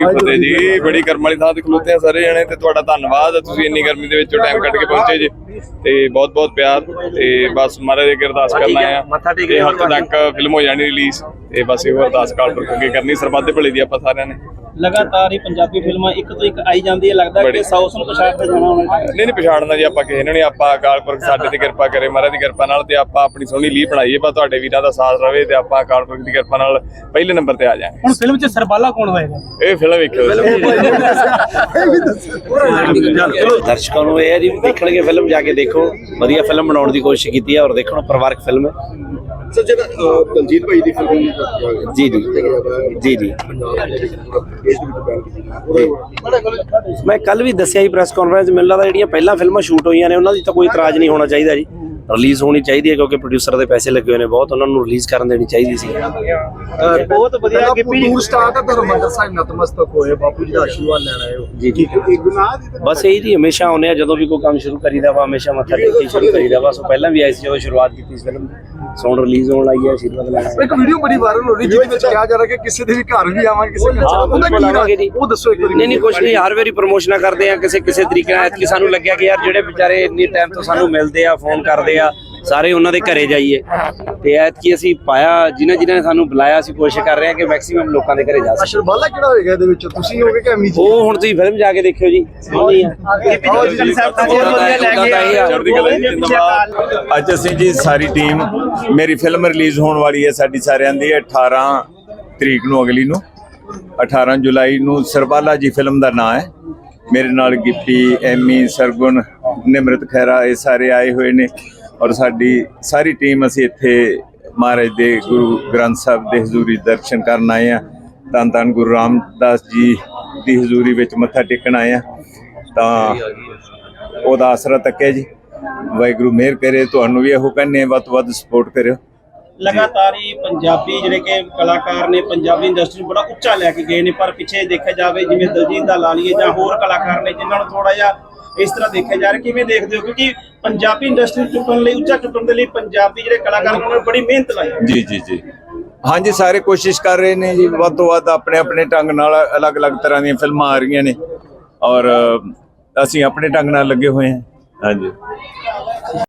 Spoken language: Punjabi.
ਫਤਿਹ ਜੀ ਬੜੀ ਕਰਮ ਵਾਲੀ ਥਾਂ ਤੇ ਖਲੋਤੇ ਆ ਸਾਰੇ ਜਣੇ ਤੇ ਤੁਹਾਡਾ ਧੰਨਵਾਦ ਤੁਸੀਂ ਇੰਨੀ ਗਰਮੀ ਦੇ ਵਿੱਚੋਂ ਟਾਈਮ ਕੱਢ ਕੇ ਪਹੁੰਚੇ ਜੀ। ਤੇ ਬਹੁਤ ਬਹੁਤ ਪਿਆਰ ਤੇ ਬਸ ਮਹਾਰਾਜ ਦੇ ਅੱਗੇ ਅਰਦਾਸ ਕਰਨਾ ਆ। ਤੇ ਹਫ਼ਤੇ ਤੱਕ ਫਿਲਮ ਹੋ ਜਾਣੀ ਰਿਲੀਜ਼ ਤੇ ਬਸ ਇਹੋ ਅਰਦਾਸ ਕਾਲ ਪਰ ਅੱਗੇ ਕਰਨੀ ਸਰਬੱਤ ਦੇ ਭਲੇ ਦੀ ਆਪਾਂ ਸਾਰਿਆਂ ਨੇ। ਲਗਾਤਾਰ ਹੀ ਪੰਜਾਬੀ ਫਿਲਮਾਂ ਇੱਕ ਤੋਂ ਇੱਕ ਆਈ ਜਾਂਦੀ ਹੈ। ਲੱਗਦਾ। ਕਿ ਸਾਊਥ ਨੂੰ ਪਛਾੜ ਤੇ ਜਾਣਾ ਹੋਣਾ ਨਹੀਂ ਨਹੀਂ ਪਛਾੜਨਾ ਜੀ ਆਪਾਂ ਕਿਸੇ ਨੂੰ ਨਹੀਂ। ਆਪਾਂ ਅਕਾਲ ਪੁਰਖ ਸਾਡੇ ਤੇ ਕਿਰਪਾ ਕਰੇ ਮਹਾਰਾਜ ਦੀ ਕਿਰਪਾ ਨਾਲ ਤੇ ਆਪਾਂ ਆਪਣੀ ਸੋਹਣੀ ਲੀਹ ਬਣਾਈਏ ਬਸ ਤੁਹਾਡੇ ਵੀਰਾਂ ਦਾ ਸਾਥ ਰਵੇ ਤੇ ਆਪਾਂ ਅਕਾਲ ਪੁਰਖ ਦੀ ਕਿਰਪਾ ਨਾਲ ਪਹਿਲੇ ਨੰਬਰ ਤੇ ਆ ਜਾਵਾਂਗੇ ਹੁਣ ਫਿਲਮ 'ਚ ਸਰਬਾਲਾ ਕੌਣ ਹੋਏਗਾ? ਇਹ ਫਿਲਮ ਵੇਖਿਓ ਦਰਸ਼ਕਾਂ ਨੂੰ ਇਹ ਹੈ ਜੀ ਦੇਖਣਗੇ ਫਿਲਮ ਜਾ ਕੇ ਦੇਖੋ। ਵਧੀਆ ਫਿਲਮ ਬਣਾਉਣ ਦੀ ਕੋਸ਼ਿਸ਼ ਕੀਤੀ ਹੈ ਔਰ ਦੇਖਣੋ ਪਰਿਵਾਰਕ ਫਿਲਮ ਹੈ। ਸਰ ਜਿਹੜਾ ਦਲਜੀਤ ਭਾਈ ਦੀ ਫਿਲਮ ਜੀ ਜੀ। ਜੀ ਜੀ। ਮੈਂ ਕੱਲ ਵੀ ਦੱਸਿਆ ਸੀ ਪ੍ਰੈਸ ਕਾਨਫਰੰਸ ਮੈਨੂੰ ਲੱਗਦਾ ਜਿਹੜੀਆਂ ਪਹਿਲਾਂ ਫਿਲਮਾਂ ਸ਼ੂਟ ਹੋਈਆਂ ਨੇ, ਉਹਨਾਂ ਦੀ ਤਾਂ ਕੋਈ ਇਤਰਾਜ਼ ਨਹੀਂ ਹੋਣਾ ਚਾਹੀਦਾ ਜੀ। ਰਿਲੀਜ਼ ਹੋਣੀ ਚਾਹੀਦੀ ਹੈ ਕਿਉਂਕਿ ਪ੍ਰੋਡਿਊਸਰ ਦੇ ਪੈਸੇ ਲੱਗੇ ਹੋਏ ਨੇ ਬਹੁਤ ਉਹਨਾਂ ਨੂੰ ਰਿਲੀਜ਼ ਕਰਨ ਦੇਣੀ ਚਾਹੀਦੀ ਸੀ। ਬਹੁਤ ਵਧੀਆ ਗਿੱਪੀ ਦੂਰ ਸਟਾਰ ਦਾ ਧਰਮੰਦਰ ਸਾਹਿਬ ਨਤਮਸਤਕ ਹੋਏ ਬਾਪੂ ਜੀ ਦਾ ਆਸ਼ੀਰਵਾਦ ਲੈਣ ਆਏ ਹੋ। ਜੀ ਜੀ। ਬਸ ਇਹ ਜੀ ਹਮੇਸ਼ਾ ਆਉਂਦੇ ਆ ਜਦੋਂ ਵੀ ਕੋਈ ਕੰਮ ਸ਼ੁਰੂ ਕਰੀਦਾ ਵਾ ਹਮੇਸ਼ਾ ਮੱਥਾ ਟੇਕ ਕੇ ਸ਼ੁਰੂ ਕਰੀਦਾ ਵਾ। ਸੋ ਪਹਿਲਾਂ ਵੀ ਆਈ ਸੀ ਜਦੋਂ ਸ਼ੁਰੂਆਤ ਕੀਤੀ ਇਸ ਫਿਲਮ ਸੌਂਡ ਰਿਲੀਜ਼ ਹੋਣ ਲੱਗੀ ਹੈ ਆਸ਼ੀਰਵਾਦ ਲੈਣਾ ਇੱਕ ਵੀਡੀਓ ਬੜੀ ਵਾਇਰਲ ਹੋ ਰਹੀ ਜਿਹਦੇ ਵਿੱਚ ਕਿਹਾ ਜਾ ਰਿਹਾ ਕਿ ਕਿਸੇ ਦੇ ਵੀ ਘਰ ਵੀ ਆਵਾਂਗੇ ਕਿਸੇ ਦੇ ਉਹਦਾ ਕੀ ਜੀ। ਉਹ ਦੱਸੋ ਇੱਕ ਵਾਰੀ। ਨਹੀਂ ਨਹੀਂ ਕੁਛ ਨਹੀਂ ਹਰ ਵਾਰੀ ਪ੍ਰਮੋਸ਼ਨਾਂ ਕਰਦੇ ਆ ਕਿਸੇ ਕਿਸੇ ਤਰੀਕੇ ਨਾਲ। ਐਤਕੀ ਸਾਨੂੰ ਲੱਗਿਆ ਕਿ ਯਾਰ ਜਿਹੜੇ ਵਿਚਾਰੇ ਇੰਨੀ ਟਾਈਮ ਤੋਂ ਸਾਨੂੰ ਮਿਲਦੇ ਆ ਫੋਨ ਕਰਦੇ ਆ ਸਾਰੇ ਉਹਨਾਂ ਦੇ ਘਰੇ ਜਾਈਏ। ਤੇ ਐਤਕੀ ਅਸੀਂ ਪਾਇਆ ਜਿਨ੍ਹਾਂ ਜਿਨ੍ਹਾਂ ਨੇ ਸਾਨੂੰ ਬੁਲਾਇਆ ਅਸੀਂ ਕੋਸ਼ਿਸ਼ ਕਰ ਰਹੇ ਹਾਂ ਕਿ ਮੈਕਸਿਮਮ ਲੋਕਾਂ ਦੇ ਘਰੇ ਜਾ ਸਕੀਏ। ਅਸ਼ਰਬਾਲਾ ਕਿਹੜਾ ਹੋਏਗਾ ਇਹਦੇ ਵਿੱਚ? ਤੁਸੀਂ ਹੋਗੇ ਕਿ ਅਮੀ ਜੀ? ਉਹ ਹੁਣ ਤੁਸੀਂ ਫਿਲਮ ਜਾ ਕੇ ਦੇਖਿਓ ਜੀ। ਆ। ਅੱਜ ਅਸੀਂ ਜੀ ਸਾਰੀ ਟੀਮ ਮੇਰੀ ਫਿਲਮ ਰਿਲੀਜ਼ ਹੋਣ ਵਾਲੀ ਹੈ ਸਾਡੀ ਸਾਰਿਆਂ ਦੀ 18 ਤਰੀਕ ਨੂੰ ਅਗਲੀ ਨੂੰ। 18 ਜੁਲਾਈ ਨੂੰ ਸਰਬਾਲਾ ਜੀ ਫਿਲਮ ਦਾ ਨਾਮ ਹੈ। ਮੇਰੇ ਨਾਲ ਗਿੱਪੀ ਐਮੀ ਸਰਗੁਣ ਨਿਮਰਤ ਖੈਰਾ ਇਹ ਸਾਰੇ ਆਏ ਹੋਏ ਨੇ। ਔਰ ਸਾਡੀ ਸਾਰੀ ਟੀਮ ਅਸੀਂ ਇੱਥੇ ਮਹਾਰਾਜ ਦੇ ਗੁਰੂ ਗ੍ਰੰਥ ਸਾਹਿਬ ਦੇ ਹਜ਼ੂਰੀ ਦਰਸ਼ਨ ਕਰਨ ਆਏ ਆ ਧੰਨ ਧੰਨ ਗੁਰੂ ਰਾਮਦਾਸ ਜੀ ਦੀ ਹਜ਼ੂਰੀ ਵਿੱਚ ਮੱਥਾ ਟੇਕਣ ਆਏ ਆ ਤਾਂ ਉਹਦਾ ਆਸਰਾ ਤੱਕਿਆ ਜੀ। ਵਾਹਿਗੁਰੂ ਮਿਹਰ ਕਰੇ, ਤੁਹਾਨੂੰ ਵੀ ਇਹੋ ਕਹਿੰਨੇ ਵੱਧ ਤੋਂ ਵੱਧ ਸਪੋਰਟ ਕਰਿਓ। ਲਗਾਤਾਰ ਹੀ ਪੰਜਾਬੀ ਜਿਹੜੇ ਕਿ ਕਲਾਕਾਰ ਨੇ, ਪੰਜਾਬੀ ਇੰਡਸਟਰੀ ਨੂੰ ਬੜਾ ਉੱਚਾ ਲੈ ਕੇ ਗਏ ਨੇ, ਪਰ ਪਿੱਛੇ ਦੇਖਿਆ ਜਾਵੇ ਜਿਵੇਂ ਦਲਜੀਤ ਦਾ ਲਾਲੀਏ ਜਾਂ ਹੋਰ ਕਲਾਕਾਰ ਨੇ, ਜਿਨ੍ਹਾਂ ਨੂੰ ਥੋੜਾ ਜਿਹਾ ਇਸ ਤਰ੍ਹਾਂ ਦੇਖਿਆ ਜਾ ਰਿਹਾ, ਕਿਵੇਂ ਦੇਖਦੇ ਹੋ? ਕਿਉਂਕਿ ਪੰਜਾਬੀ ਇੰਡਸਟਰੀ ਚੁੱਕਣ ਲਈ, ਉੱਚਾ ਚੁੱਕਣ ਦੇ ਲਈ ਪੰਜਾਬ ਦੇ ਜਿਹੜੇ ਕਲਾਕਾਰ ਉਹਨਾਂ ਨੇ ਬੜੀ ਮਿਹਨਤ ਲਾਈ ਜੀ ਜੀ ਜੀ। ਹਾਂਜੀ, ਸਾਰੇ ਕੋਸ਼ਿਸ਼ ਕਰ ਰਹੇ ਨੇ ਜੀ, ਵੱਧ ਤੋਂ ਵੱਧ ਆਪਣੇ ਆਪਣੇ ਢੰਗ ਨਾਲ ਅਲੱਗ-ਅਲੱਗ ਤਰ੍ਹਾਂ ਦੀਆਂ ਫਿਲਮਾਂ ਆ ਰਹੀਆਂ ਨੇ ਔਰ ਅਸੀਂ ਆਪਣੇ ਢੰਗ ਨਾਲ ਲੱਗੇ ਹੋਏ ਹਾਂ। ਹਾਂਜੀ।